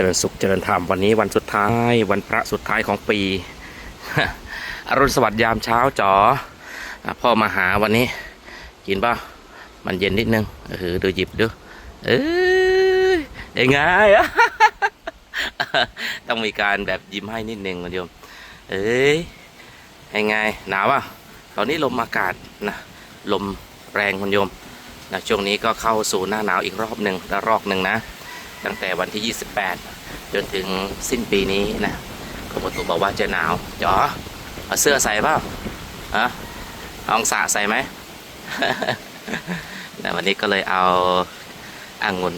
จริญสุขเจริญธรรมวันนี้วันสุดท้ายวันพระสุดท้ายของปี อรุณสวัสดิ์ยามเช้าจ๋อพ่อมาหาวันนี้ กินป่ะมันเย็นนิดนึงเออดูหยิบดูเอ้ยยังไงต้องมีการแบบยิ้มให้นิดนึงคุณโยมเอ้ยยังไงหนาวอะตอนนี้ลมอากาศนะลมแรงคุณโยมนะช่วงนี้ก็เข้าสู่หน้าหนาวอีกรอบหนึ่งระลอกหนึ่งนะ ตั้งแต่วันที่ 28 จนถึงสิ้นปีนี้นะกรมอุตุบอกว่าจะหนาวจ๋อเอาเสื้อใส่เปล่าฮะเอาองศาใส่ไหมแต่วันนี้ก็เลยเอาอ่างุ่น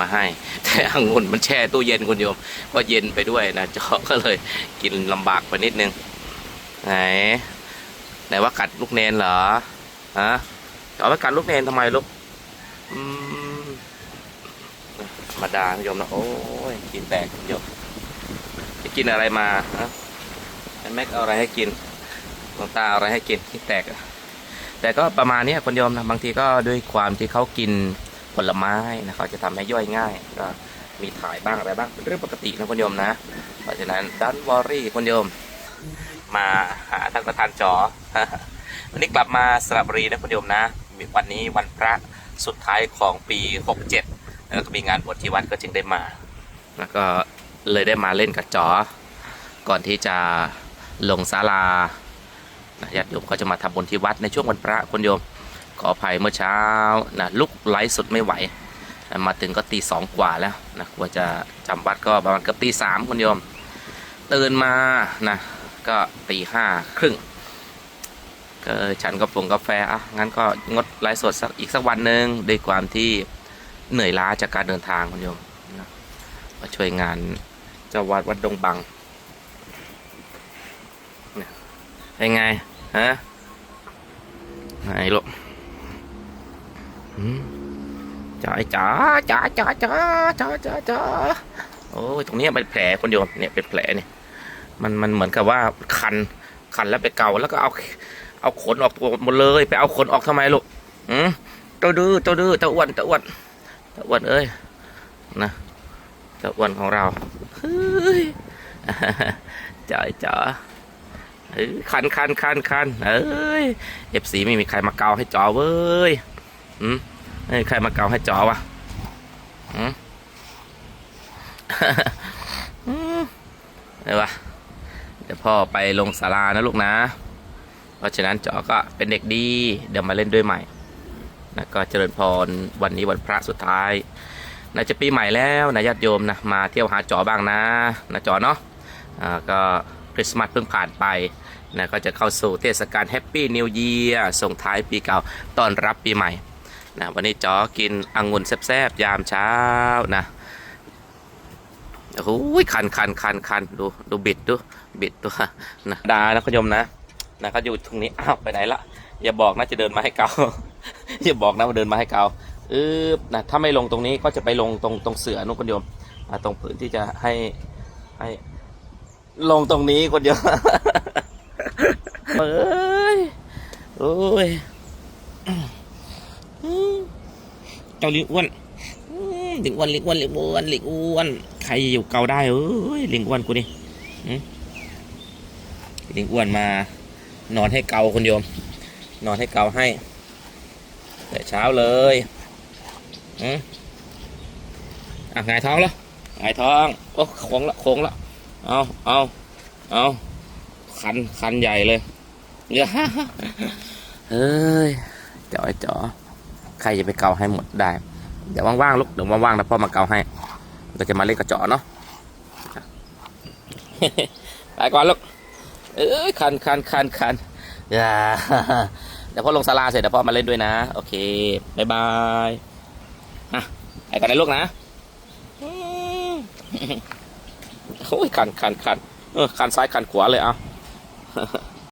มาให้ แต่อ่างุ่นมันแช่ตู้เย็นคุณโยม ก็เย็นไปด้วยนะจอก็เลยกินลำบากไปนิดนึง ไหนไหนว่ากัดลูกเนนเหรอฮะจอไปกัดลูกเนนทำไมลูกอืม รรมดาคุณโยมนะโอ้ยกินแตกคุณโยมจะกินอะไรมาฮะแม็กเอาอะไรให้กินหลวงตาเอาอะไรให้กินกินแตกแต่ก็ประมาณนี้คุณโยมนะบางทีก็ด้วยความที่เขากินผลไม้นะเขาจะทำให้ย่อยง่ายก็มีถ่ายบ้างอะไรบ้างเป็นเรื่องปกตินะคุณโยมนะ เพราะฉะนั้นดันวอรี่คุณโยม มาหาท่านประธานจอวันนี้กลับมาสระบุรีนะคุณโยมนะวันนี้วันพระสุดท้ายของปี 67 แล้วก็มีงานบวชที่วัดก็จึงได้มา แล้วก็เลยได้มาเล่นกับจอ ก่อนที่จะลงศาลานะญาติโยมก็จะมาทำบุญที่วัดในช่วงวันพระคุณโยม ขออภัยเมื่อเช้านะลุกไลฟ์สดไม่ไหว มาถึงก็ตีสองกว่าแล้วนะกว่าจะจำวัดก็ประมาณเกือบตีสามคุณโยม ตื่นมานะก็ตีห้าครึ่งก็ฉันก็ปรุงกาแฟอะงั้นก็งดไลฟ์สดสักอีกสักวันหนึ่งด้วยความที่ เหนื่อยล้าจากการเดินทางคุณโยมนะมาช่วยงานเจ้าวัดวัดดงบังเนี่ยเป็นไงฮะไหนลูกหืมจ๋าจ๋าจ๋าจ๋าจ๋าจ๋าจ๋าจ๋าโอ้ยตรงนี้เป็นแผลคุณโยมเนี่ยเป็นแผลเนี่ยมันมันเหมือนกับว่าคันคันแล้วไปเกาแล้วก็เอาเอาขนออกตัวหมดเลย ไปเอาขนออกทำไมลูกอืมเจ้าดื้อเจ้าดื้อเจ้าอ้วนเจ้าอ้วน วนเอ้ยนะตะอ้วนของเราเฮ้ยจ๋าจ๋าเฮ้ยคันคันคันคันเอ้ยเอฟซีไม่มีใครมาเกาให้จอเว้ยอืมไม่มีใครมาเกาให้จอวะอืมอืมเดี๋ยววะเดี๋ยวพ่อไปลงศาลานะลูกนะ เพราะฉะนั้นจอก็เป็นเด็กดี เดี๋ยวมาเล่นด้วยใหม่ นะก็เจริญพรวันนี้วันพระสุดท้ายนะจะปีใหม่แล้วนะญาติโยมนะมาเที่ยวหาจอบ้างนะนะจอเนาะอ่าก็คริสต์มาสเพิ่งผ่านไปนะก็จะเข้าสู่เทศกาลแฮปปี้นิว e ย r ส่งท้ายปีเก่าต้อนรับปีใหม่นะวันนี้จอกินองุ่นแซ่บๆยามเช้านะโอ้โหคันคันคันคันดูดูบิดดูบิดตัวนะดานะคุณโยมนะนะก็อยู่ตรงนี้อ้าวไปไหนละอย่าบอกนะจะเดินมาให้เก่า อย่าบอกนะว่าเดินมาให้เกาเออนะถ้าไม่ลงตรงนี้ก็จะไปลงตรงตรงเสือนุคุณโยมอ่าตรงผืนที่จะให้ให้ลงตรงนี้คนเดียวเอ้ยโอ้ยอืมเจ้าลิงอ้วนอืมลิงอ้วนลิงอ้วนลิงอ้วนลิงอ้วนใครอยู่เกาได้เอ้ยลิงอ้วนกูนี่อืมลิงอ้วนมา นอนให้เกาคนโยม นอนให้เกาให้ แต่เช้าเลยอืมอะหงายท้องแล้วหงายท้องโอ้โค้งละโค้งละเอาเอาเอาคันคันใหญ่เลยเนี่ยเฮ้ยเจาะไอ้เจาะใครจะไปเกาให้หมดได้ เดี๋ยวว่างๆลูกเดี๋ยวว่างๆแล้วพ่อมาเกาให้เราจะมาเล่นกระเจาะเนาะไปก่อนลูกเอ้ยคันคันคันคันอย่า เดี๋ยวพ่อลงศาลาเสร็จเดี๋ยวพ่อมาเล่นด้วยนะ โอเคบายบายอะไปกันนะลูกนะโอ้ยขันขันขันเออขันซ้ายขันขวาเลยเอา